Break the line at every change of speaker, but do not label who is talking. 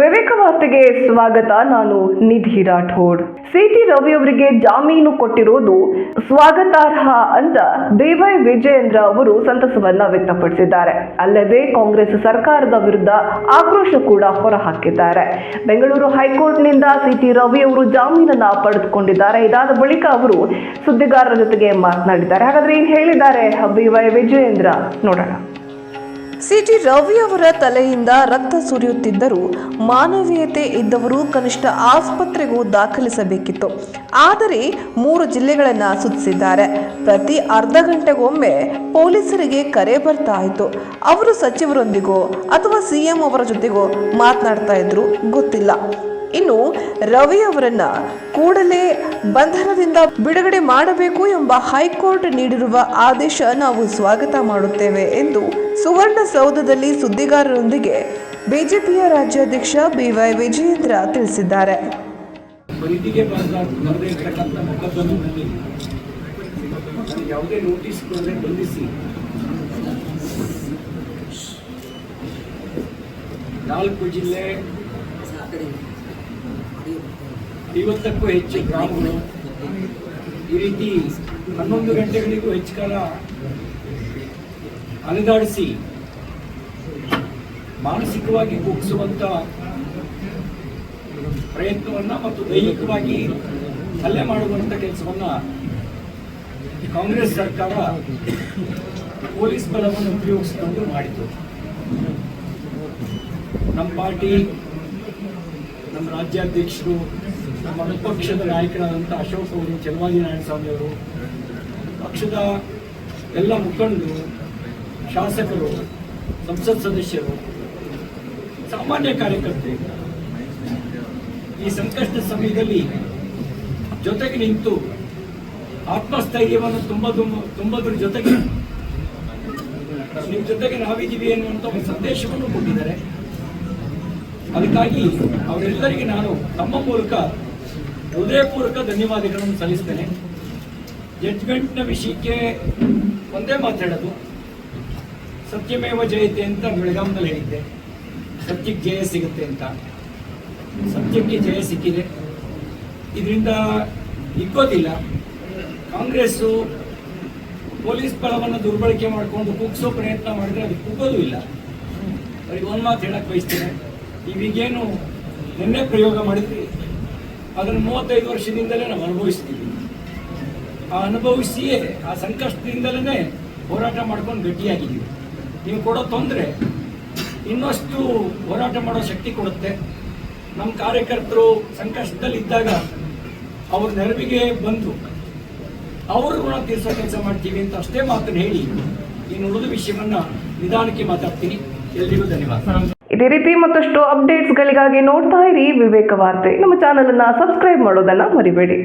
ವಿವೇಕ ವಾರ್ತೆಗೆ ಸ್ವಾಗತ, ನಾನು ನಿಧಿ ರಾಠೋಡ್. ಸಿಟಿ ರವಿ ಅವರಿಗೆ ಜಾಮೀನು ಕೊಟ್ಟಿರೋದು ಸ್ವಾಗತಾರ್ಹ ಅಂತ ದೇವೈ ವಿಜಯೇಂದ್ರ ಅವರು ಸಂತಸವನ್ನ ವ್ಯಕ್ತಪಡಿಸಿದ್ದಾರೆ. ಅಲ್ಲದೆ ಕಾಂಗ್ರೆಸ್ ಸರ್ಕಾರದ ವಿರುದ್ಧ ಆಕ್ರೋಶ ಕೂಡ ಹೊರಹಾಕಿದ್ದಾರೆ. ಬೆಂಗಳೂರು ಹೈಕೋರ್ಟ್ನಿಂದ ಸಿಟಿ ರವಿ ಅವರು ಜಾಮೀನನ್ನ ಪಡೆದುಕೊಂಡಿದ್ದಾರೆ. ಇದಾದ ಬಳಿಕ ಅವರು ಸುದ್ದಿಗಾರರ ಜೊತೆಗೆ ಮಾತನಾಡಿದ್ದಾರೆ. ಹಾಗಾದ್ರೆ ಏನು ಹೇಳಿದ್ದಾರೆ ಬಿವೈ ವಿಜಯೇಂದ್ರ? ನೋಡೋಣ.
ಸಿಟಿ ರವಿ ಅವರ ತಲೆಯಿಂದ ರಕ್ತ ಸುರಿಯುತ್ತಿದ್ದರೂ ಮಾನವೀಯತೆ ಇದ್ದವರು ಕನಿಷ್ಠ ಆಸ್ಪತ್ರೆಗೂ ದಾಖಲಿಸಬೇಕಿತ್ತು. ಆದರೆ ಮೂರು ಜಿಲ್ಲೆಗಳನ್ನು ಸುತ್ತಿಸಿದ್ದಾರೆ. ಪ್ರತಿ ಅರ್ಧ ಗಂಟೆಗೊಮ್ಮೆ ಪೊಲೀಸರಿಗೆ ಕರೆ ಬರ್ತಾ ಇತ್ತು. ಅವರು ಸಚಿವರೊಂದಿಗೋ ಅಥವಾ ಸಿಎಂ ಅವರ ಜೊತೆಗೋ ಮಾತನಾಡ್ತಾ ಇದ್ರು ಗೊತ್ತಿಲ್ಲ. ಇನ್ನು ರವಿ ಅವರನ್ನ ಕೂಡಲೇ ಬಂಧನದಿಂದ ಬಿಡುಗಡೆ ಮಾಡಬೇಕು ಎಂಬ ಹೈಕೋರ್ಟ್ ನೀಡಿರುವ ಆದೇಶ ನಾವು ಸ್ವಾಗತ ಮಾಡುತ್ತೇವೆ ಎಂದು ಸುವರ್ಣಸೌಧದಲ್ಲಿ ಸುದ್ದಿಗಾರರೊಂದಿಗೆ ಬಿಜೆಪಿಯ ರಾಜ್ಯಾಧ್ಯಕ್ಷ ಬಿವೈ ವಿಜಯೇಂದ್ರ ತಿಳಿಸಿದ್ದಾರೆ.
ನಾಲ್ಕು ಜಿಲ್ಲೆ ಐವತ್ತಕ್ಕೂ ಹೆಚ್ಚು ಗ್ರಾಮಗಳು, ಈ ರೀತಿ ಹನ್ನೊಂದು ಗಂಟೆಗಳಿಗೂ ಹೆಚ್ಚು ಕಾಲ ಅಲೆದಾಡಿಸಿ ಮಾನಸಿಕವಾಗಿ ಕುಗ್ಗಿಸುವಂಥ ಪ್ರಯತ್ನವನ್ನು ಮತ್ತು ದೈಹಿಕವಾಗಿ ಹಲ್ಲೆ ಮಾಡುವಂಥ ಕೆಲಸವನ್ನು ಕಾಂಗ್ರೆಸ್ ಸರ್ಕಾರ ಪೊಲೀಸ್ ಬಲವನ್ನು ಉಪಯೋಗಿಸಿಕೊಂಡು ಮಾಡಿತು. ನಮ್ಮ ಪಾರ್ಟಿ ನಮ್ಮ ರಾಜ್ಯಾಧ್ಯಕ್ಷರು, ನಮ್ಮ ವಿಪಕ್ಷದ ನಾಯಕರಾದಂಥ ಅಶೋಕ್ ಅವರು ಚಲವಾದಿ ನಾರಾಯಣಸ್ವಾಮಿ ಅವರು, ಪಕ್ಷದ ಎಲ್ಲ ಮುಖಂಡರು, ಶಾಸಕರು, ಸಂಸತ್ ಸದಸ್ಯರು, ಸಾಮಾನ್ಯ ಕಾರ್ಯಕರ್ತರು ಈ ಸಂಕಷ್ಟ ಸಮಯದಲ್ಲಿ ಜೊತೆಗೆ ನಿಂತು ಆತ್ಮಸ್ಥೈರ್ಯವನ್ನು ತುಂಬ ತುಂಬದ್ರ ಜೊತೆಗೆ, ನಿಮ್ಮ ಜೊತೆಗೆ ನಾವಿದ್ದೀವಿ ಅನ್ನುವಂಥ ಒಂದು ಸಂದೇಶವನ್ನು ಕೊಟ್ಟಿದ್ದಾರೆ. ಅದಕ್ಕಾಗಿ ಅವರೆಲ್ಲರಿಗೆ ನಾನು ತಮ್ಮ ಮೂಲಕ ಹೃದಯಪೂರ್ವಕ ಧನ್ಯವಾದಗಳನ್ನು ಸಲ್ಲಿಸ್ತೇನೆ. ಜಡ್ಜ್ಮೆಂಟ್ನ ವಿಷಯಕ್ಕೆ ಒಂದೇ ಮಾತಾಡೋದು ಸತ್ಯಮೇವ ಜಯತೆ ಅಂತ ಬೆಳಗಾಮದಲ್ಲಿ ಹೇಳಿದ್ದೆ. ಸತ್ಯಕ್ಕೆ ಜಯ ಸಿಗುತ್ತೆ ಅಂತ. ಸತ್ಯಕ್ಕೆ ಜಯ ಸಿಕ್ಕಿದೆ. ಇದರಿಂದ ಇಕ್ಕೋದಿಲ್ಲ ಕಾಂಗ್ರೆಸ್ಸು ಪೊಲೀಸ್ ಬಲವನ್ನು ದುರ್ಬಳಕೆ ಮಾಡಿಕೊಂಡು ಕುಗ್ಸೋ ಪ್ರಯತ್ನ ಮಾಡಿದ್ರೆ ಅದು ಕುಗ್ಗೋದು ಇಲ್ಲ. ಅವ್ರಿಗೆ ಒಂದು ಮಾತು ಹೇಳಕ್ಕೆ ಬಯಸ್ತೇನೆ. ನೀವೀಗೇನು ನಿನ್ನೆ ಪ್ರಯೋಗ ಮಾಡಿದ್ವಿ ಅದನ್ನು ಮೂವತ್ತೈದು ವರ್ಷದಿಂದಲೇ ನಾವು ಅನುಭವಿಸ್ತೀವಿ. ಆ ಅನುಭವಿಸಿಯೇ ಆ ಸಂಕಷ್ಟದಿಂದಲೇ ಹೋರಾಟ ಮಾಡ್ಕೊಂಡು ಗಟ್ಟಿಯಾಗಿದ್ದೀವಿ. ನೀವು ಕೊಡೋ ತೊಂದರೆ ಇನ್ನಷ್ಟು ಹೋರಾಟ ಮಾಡೋ ಶಕ್ತಿ ಕೊಡುತ್ತೆ. ನಮ್ಮ ಕಾರ್ಯಕರ್ತರು ಸಂಕಷ್ಟದಲ್ಲಿ ಇದ್ದಾಗ ಅವ್ರ ನೆರವಿಗೆ ಬಂದು ಅವರು ಋಣ ತೀರಿಸೋ ಕೆಲಸ ಮಾಡ್ತೀವಿ ಅಂತ ಅಷ್ಟೇ ಮಾತನ್ನು ಹೇಳಿ ಇನ್ನು ಉಳಿದ ವಿಷಯವನ್ನು ನಿಧಾನಕ್ಕೆ ಮಾತಾಡ್ತೀನಿ. ಎಲ್ಲರಿಗೂ ಧನ್ಯವಾದ.
ಇದೇ ರೀತಿ ಮತ್ತಷ್ಟು ಅಪ್ಡೇಟ್ಸ್ಗಳಿಗಾಗಿ ನೋಡ್ತಾ ಇರಿ ವಿವೇಕ ವಾರ್ತೆ. ನಮ್ಮ ಚಾನಲನ್ನು ಸಬ್ಸ್ಕ್ರೈಬ್ ಮಾಡೋದನ್ನು ಮರಿಬೇಡಿ.